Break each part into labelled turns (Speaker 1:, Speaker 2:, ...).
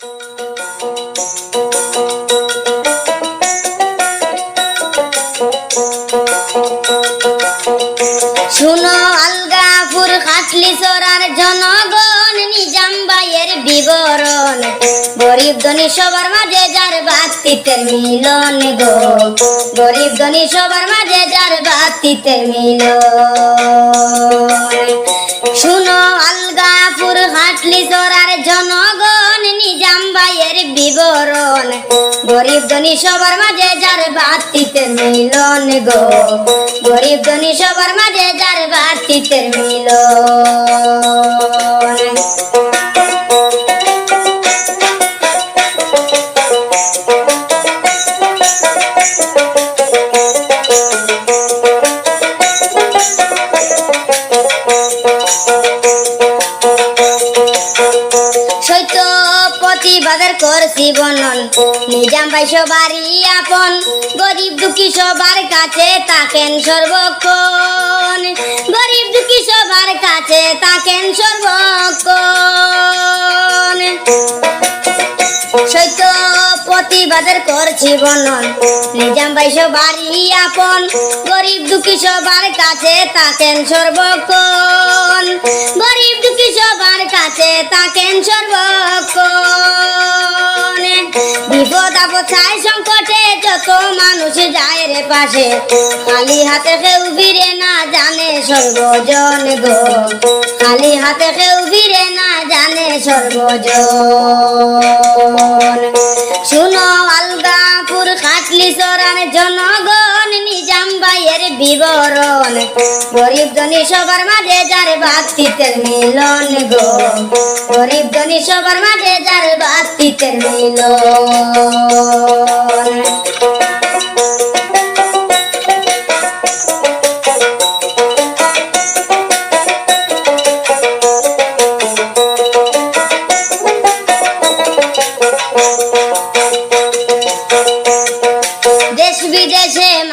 Speaker 1: শুনো আলগাপুর খাটলি চোরার জনগণ, নিজাম বাইয়ের বিবরণ। গরিব ধনী সবার মাঝে যার বাতিতের মিলন গো। গরিব ধনী সবার মাঝে যার বাতিতের মিলন। শুনো আলগাপুর গরিব ধনী সবার মাঝে যার বাতিতে মিলন গো। গরিব ধনী সবার মাঝে যার বাতিতে মিলন প্রতিবাদের করছি বনন। নিজাম ভাই সবারই আপন, গরিব দুঃখী সবার কাছে তাকেন সর্বক্ষণ। গরিব দুঃখী সবার কাছে তাকেন সর্বক্ষণ। সৈত প্রতিবাদের করছি বনন নিজাম ভাই সবারই আপন, গরিব দুঃখী সবার কাছে তাকেন সর্বক্ষণ। গরিব দুঃখী সবার কাছে তাকেন সর্বক্ষণ। বিপদ আপদ চায় সংকটে যত মানুষ যায় রে পাশে, খালি হাতে কেউ ফিরে না জানে সর্বজন গো। খালি হাতে কেউ ফিরে না জানে সর্বজন। শুনো আলগাপুর খাটলি সরান জনগণ নিজাম ভাইয়ের বিবরণ। গরিব ধনী সবার মাঝে যার বাতিতের মিলন গো। গরিব ধনী সবার মাঝে যার বাতিতের মিলন।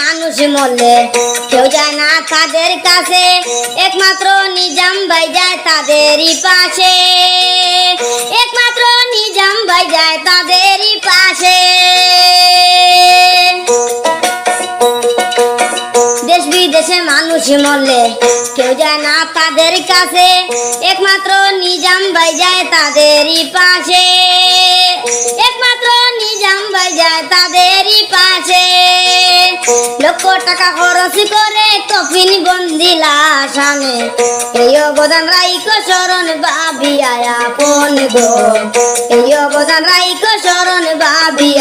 Speaker 1: মানুষ মরলে, কেউ যায় না তাদের কাছে। একমাত্র নিজাম ভাই যায় তাদেরই পাশে। একমাত্র নিজাম ভাই যায় তাদেরই পাশে। দেশ বিদেশে মানুষ মরলে, কেউ যায় না তাদের কাছে। একমাত্র নিজাম ভাই যায় তাদেরই পাশে। একমাত্র নিজাম ভাই যায় তাদেরই পাশে। লক্ষ টাকা খরচ করে কফিন বন্দি লাশানে এই অবদান রাইক শরণ বাবি আপন গো। এই অবদান রাইক শরণ বাবি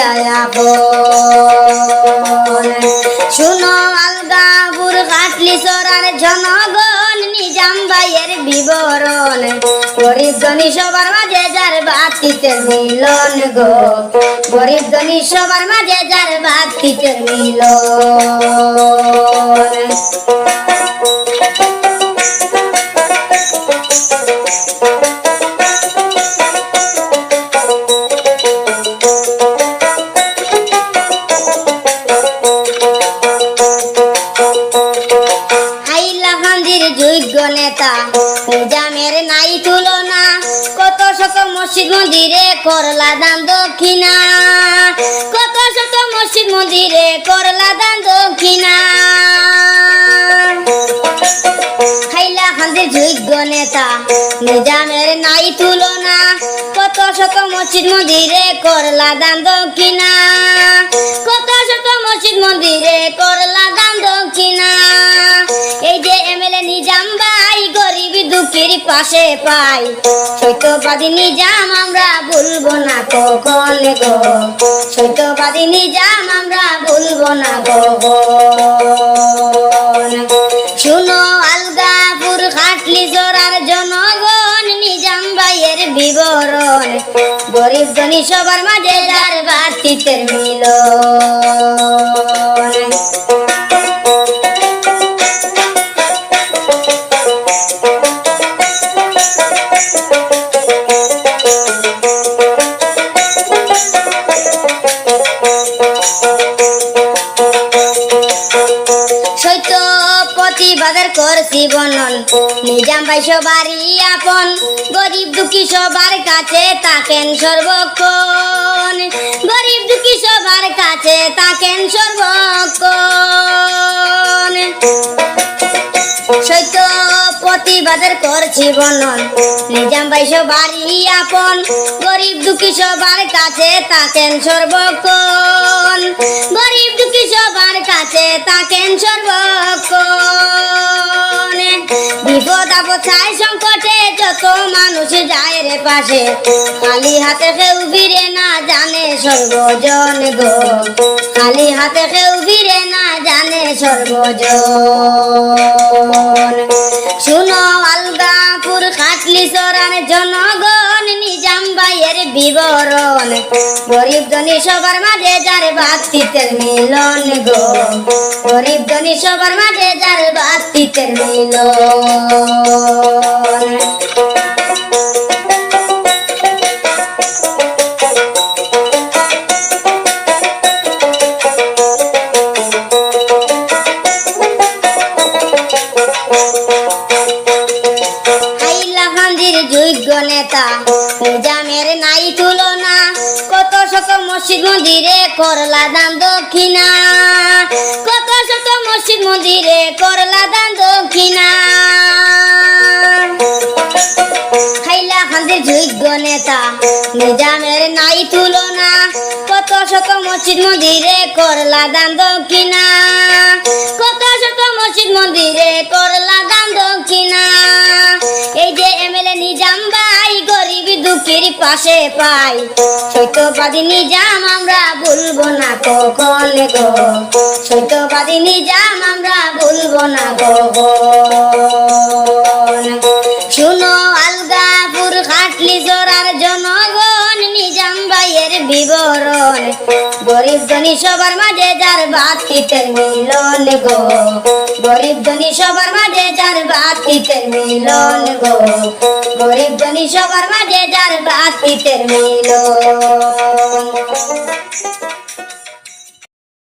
Speaker 1: আপন। শুনো আলগাপুর কাটলি চরার জনগণ, নিজাম ভাইয়ের বিবরণ। গরিব ধনী সবার মাঝে যার বাতিতে মিলন গো। গরিব ধনী সবার মাঝে যার হাইলাকান্দির যোগ্য নেতা নিজামের নাই তুলনা। শত মসজিদ মন্দিরে করলা দান দক্ষিণা। কত শত মসজিদ মন্দিরে করলা দান দক্ষিণা। হাইলাকান্দির যোগ্য নেতা, নিজামের নাই তুলনা। কত শত মসজিদ মন্দিরে করলা দান দক্ষিণা। কত শত মসজিদ মন্দিরে করলা দান দক্ষিণা। পাশে পাই। সত্যবাদী নিজাম আমরা ভুলবো না কখন গো। সত্যবাদী নিজাম আমরা ভুলবো না কখন শুনো আলগাপুর খাটলি জোরার জনগণ, নিজাম ভাইয়ের বিবরণ। গরিব ধনী সবার মাঝে যার বাতিতের মিলন। সৈত প্রতিবাদের করছি বনন। নিজাম ভাই সবারই আপন, গরিব দুঃখী সবার কাছে তাকেন সর্বক্ষণ। গরিব দুঃখী সবার কাছে তাকেন সর্বক্ষণ প্রতিবাদের করছি বর্ণন নিজাম ভাই সবারই আপন, গরিব দুঃখী সবার কাছে তাকেন সর্বক্ষণ। গরিব দুঃখী সবার কাছে তাকেন সর্বক্ষণ। বিপদ আপদ সংকটে যত মানুষ যায় রে পাশে, খালি হাতে কেউ ফিরে না জানে সর্বজন গো। খালি হাতে কেউ ফিরে না জানে সর্বজন। শুনো আলগাপুর খাটলি চরান জনগণ, নিজাম ভাইয়ের বিবরণ। গরিব ধনী সবার মাঝে যার বাতিতের মিলন গো। গরিব ধনী সবার মাঝে যার বাতিতের মিলন। হাইলাকান্দির যোগ্য নেতা। নিজামের নাই তুলনা। কত শত মসজিদ মন্দিরে করলা দান দক্ষিণা। কত শত মসজিদ মন্দিরে করলা দান দক্ষিণা। হাইলাকান্দির যোগ্য নেতা। নিজামের নাই তুলনা। কত শত মসজিদ মন্দিরে করলা দান দক্ষিণা। কত শত মসজিদ মন্দিরে করলা পাশে পাই। সৈতবাদী নিজাম আমরা ভুলবো না কখন গো। সৈতবাদী নিজাম আমরা গরিব ধনী সবার মাঝে যার বাদ খেতে মিলন গো। গরিব ধনী সবার মাঝে যার বাদ খেতে মিলন গো। গরিব ধনী সবার মাঝে যার বাদ খেতে মিলন।